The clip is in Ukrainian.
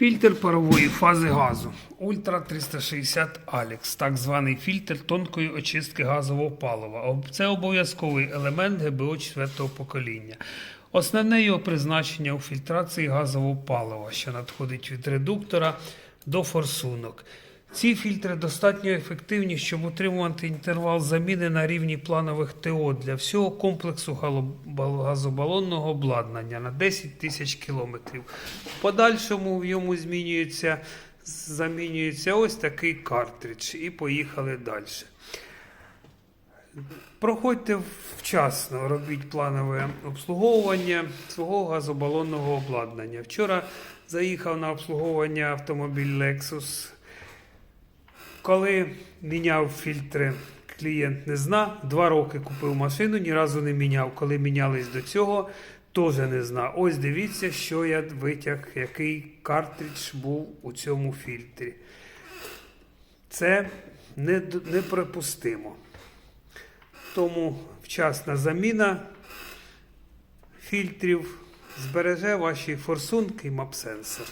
Фільтр парової фази газу Ультра 360 Alex, так званий фільтр тонкої очистки газового палива. Це обов'язковий елемент ГБО 4 покоління. Основне його призначення у фільтрації газового палива, що надходить від редуктора до форсунок. Ці фільтри достатньо ефективні, щоб утримувати інтервал заміни на рівні планових ТО для всього комплексу газобалонного обладнання на 10 тисяч кілометрів. В подальшому в йому змінюється, замінюється ось такий картридж. І поїхали далі. Проходьте вчасно, робіть планове обслуговування свого газобалонного обладнання. Вчора заїхав на обслуговування автомобіль Lexus. Коли міняв фільтри, клієнт не знав. Два роки купив машину, ні разу не міняв. Коли мінялись до цього, теж не знав. Ось дивіться, що я витяг, який картридж був у цьому фільтрі. Це не- неприпустимо. Тому вчасна заміна фільтрів збереже ваші форсунки і мапсенсор.